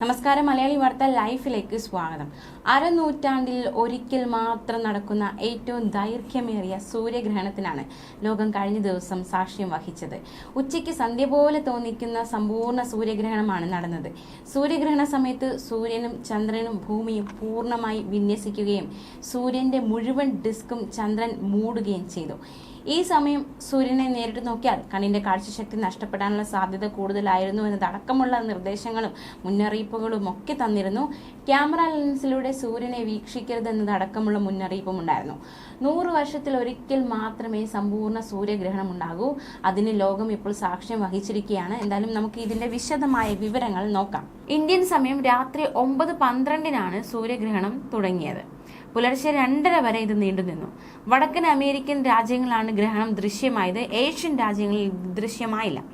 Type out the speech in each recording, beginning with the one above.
നമസ്കാരം മലയാളി വാർത്ത ലൈഫിലേക്ക് സ്വാഗതം. അരനൂറ്റാണ്ടിൽ ഒരിക്കൽ മാത്രം നടക്കുന്ന ഏറ്റവും ദൈർഘ്യമേറിയ സൂര്യഗ്രഹണത്തിനാണ് ലോകം കഴിഞ്ഞ ദിവസം സാക്ഷ്യം വഹിച്ചത്. ഉച്ചയ്ക്ക് സന്ധ്യ പോലെ തോന്നിക്കുന്ന സമ്പൂർണ സൂര്യഗ്രഹണമാണ് നടന്നത്. സൂര്യഗ്രഹണ സമയത്ത് സൂര്യനും ചന്ദ്രനും ഭൂമിയും പൂർണമായി വിന്യസിക്കുകയും സൂര്യന്റെ മുഴുവൻ ഡിസ്കും ചന്ദ്രൻ മൂടുകയും ചെയ്തു. ഈ സമയം സൂര്യനെ നേരിട്ട് നോക്കിയാൽ കണ്ണിന്റെ കാഴ്ചശക്തി നഷ്ടപ്പെടാനുള്ള സാധ്യത കൂടുതലായിരുന്നു എന്നതടക്കമുള്ള നിർദ്ദേശങ്ങളും മുന്നറിയിപ്പുകളും ഒക്കെ തന്നിരുന്നു. ക്യാമറ ലെൻസിലൂടെ സൂര്യനെ വീക്ഷിക്കരുത് എന്നതടക്കമുള്ള മുന്നറിയിപ്പും ഉണ്ടായിരുന്നു നൂറ് വർഷത്തിൽ ഒരിക്കൽ മാത്രമേ സമ്പൂർണ സൂര്യഗ്രഹണം ഉണ്ടാകൂ. അതിന് ലോകം ഇപ്പോൾ സാക്ഷ്യം വഹിച്ചിരിക്കുകയാണ്. എന്തായാലും നമുക്ക് ഇതിന്റെ വിശദമായ വിവരങ്ങൾ നോക്കാം. ഇന്ത്യൻ സമയം രാത്രി ഒമ്പത് പന്ത്രണ്ടിനാണ് സൂര്യഗ്രഹണം തുടങ്ങിയത്. പുലർച്ചെ രണ്ടര വരെ ഇത് നീണ്ടുനിന്നു വടക്കൻ അമേരിക്കൻ രാജ്യങ്ങളാണ് ഗ്രഹണം ദൃശ്യമായത്. ഏഷ്യൻ രാജ്യങ്ങളിൽ ദൃശ്യമായില്ല.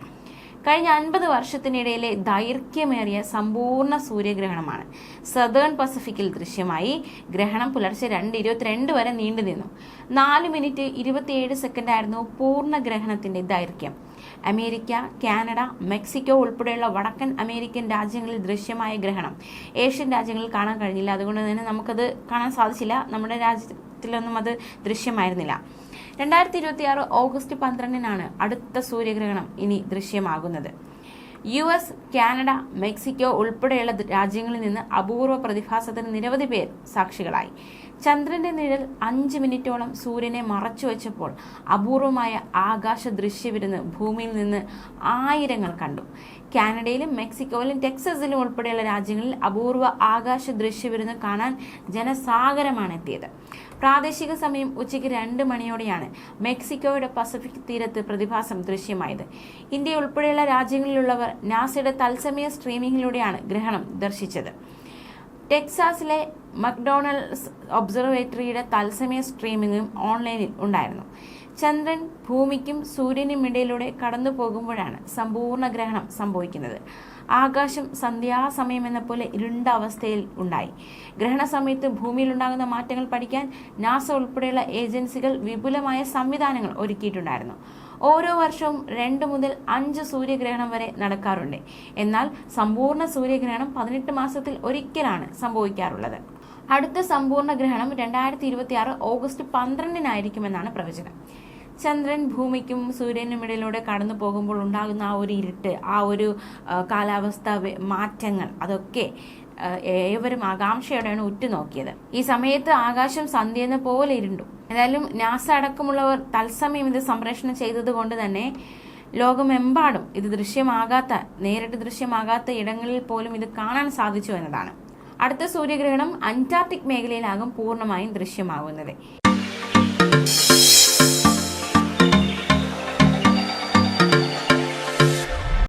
കഴിഞ്ഞ അൻപത് വർഷത്തിനിടയിലെ ദൈർഘ്യമേറിയ സമ്പൂർണ സൂര്യഗ്രഹണമാണ്. സതേൺ പസഫിക്കിൽ ദൃശ്യമായി. ഗ്രഹണം പുലർച്ചെ രണ്ട് ഇരുപത്തിരണ്ട് വരെ നീണ്ടുനിന്നു നാല് മിനിറ്റ് ഇരുപത്തിയേഴ് സെക്കൻഡായിരുന്നു പൂർണ ഗ്രഹണത്തിന്റെ ദൈർഘ്യം. അമേരിക്ക കാനഡ മെക്സിക്കോ ഉൾപ്പെടെയുള്ള വടക്കൻ അമേരിക്കൻ രാജ്യങ്ങളിൽ ദൃശ്യമായ ഗ്രഹണം. ഏഷ്യൻ രാജ്യങ്ങളിൽ കാണാൻ കഴിഞ്ഞില്ല. അതുകൊണ്ട് തന്നെ നമുക്കത് കാണാൻ സാധിച്ചില്ല. നമ്മുടെ രാജ്യത്തിലൊന്നും അത് ദൃശ്യമായിരുന്നില്ല. രണ്ടായിരത്തി ഇരുപത്തി ആറ് ഓഗസ്റ്റ് പന്ത്രണ്ടിനാണ് അടുത്ത സൂര്യഗ്രഹണം ഇനി ദൃശ്യമാകുന്നത്. യു എസ് കാനഡ മെക്സിക്കോ ഉൾപ്പെടെയുള്ള രാജ്യങ്ങളിൽ നിന്ന് അപൂർവ പ്രതിഭാസത്തിന് നിരവധി പേർ സാക്ഷികളായി. ചന്ദ്രന്റെ നിഴൽ അഞ്ച് മിനിറ്റോളം സൂര്യനെ മറച്ചു വെച്ചപ്പോൾ അപൂർവമായ ആകാശ ദൃശ്യവിരുന്ന് ഭൂമിയിൽ നിന്ന് ആയിരങ്ങൾ കണ്ടു. കാനഡയിലും മെക്സിക്കോയിലും ടെക്സസിലും ഉൾപ്പെടെയുള്ള രാജ്യങ്ങളിൽ അപൂർവ ആകാശ ദൃശ്യവിരുന്ന് കാണാൻ ജനസാഗരമാണ് എത്തിയത്. പ്രാദേശിക സമയം ഉച്ചയ്ക്ക് രണ്ട് മണിയോടെയാണ് മെക്സിക്കോയുടെ പസഫിക് തീരത്ത് പ്രതിഭാസം ദൃശ്യമായത്. ഇന്ത്യ ഉൾപ്പെടെയുള്ള രാജ്യങ്ങളിലുള്ളവർ നാസയുടെ തത്സമയ സ്ട്രീമിംഗിലൂടെയാണ് ഗ്രഹണം ദർശിച്ചത്. ടെക്സാസിലെ മക്ഡൊണാൾഡ്സ് ഒബ്സർവേറ്ററിയുടെ തത്സമയ സ്ട്രീമിംഗും ഓൺലൈനിൽ ഉണ്ടായിരുന്നു. ചന്ദ്രൻ ഭൂമിക്കും സൂര്യനും ഇടയിലൂടെ കടന്നു പോകുമ്പോഴാണ് സമ്പൂർണ ഗ്രഹണം സംഭവിക്കുന്നത്. ആകാശം സന്ധ്യാസമയം എന്ന പോലെ ഇരുണ്ട അവസ്ഥയിൽ ഉണ്ടായി. ഗ്രഹണ സമയത്ത് ഭൂമിയിലുണ്ടാകുന്ന മാറ്റങ്ങൾ പഠിക്കാൻ നാസ ഉൾപ്പെടെയുള്ള ഏജൻസികൾ വിപുലമായ സംവിധാനങ്ങൾ ഒരുക്കിയിട്ടുണ്ടായിരുന്നു. ഓരോ വർഷവും രണ്ട് മുതൽ അഞ്ച് സൂര്യഗ്രഹണം വരെ നടക്കാറുണ്ട്. എന്നാൽ സമ്പൂർണ സൂര്യഗ്രഹണം പതിനെട്ട് മാസത്തിൽ ഒരിക്കലാണ് സംഭവിക്കാറുള്ളത്. അടുത്ത സമ്പൂർണ ഗ്രഹണം രണ്ടായിരത്തി ഇരുപത്തി ആറ് ഓഗസ്റ്റ് പന്ത്രണ്ടിനായിരിക്കുമെന്നാണ് പ്രവചനം. ചന്ദ്രൻ ഭൂമിക്കും സൂര്യനും ഇടയിലൂടെ കടന്നു പോകുമ്പോൾ ഉണ്ടാകുന്ന ആ ഒരു ഇരുട്ട് ആ ഒരു കാലാവസ്ഥ മാറ്റങ്ങൾ അതൊക്കെ ഏവരും ആകാംക്ഷയോടെയാണ് ഉറ്റുനോക്കിയത്. ഈ സമയത്ത് ആകാശം സന്ധ്യെന്ന പോലെ ഇരുണ്ടു. ഏതായാലും നാസ അടക്കമുള്ളവർ തത്സമയം ഇത് സംപ്രേഷണം ചെയ്തതുകൊണ്ട് തന്നെ ലോകമെമ്പാടും ഇത് ദൃശ്യമാകാത്ത നേരിട്ട് ദൃശ്യമാകാത്ത ഇടങ്ങളിൽ പോലും ഇത് കാണാൻ സാധിച്ചു എന്നതാണ്. അടുത്ത സൂര്യഗ്രഹണം അന്റാർട്ടിക് മേഖലയിലാകും പൂർണമായും ദൃശ്യമാകുന്നത്.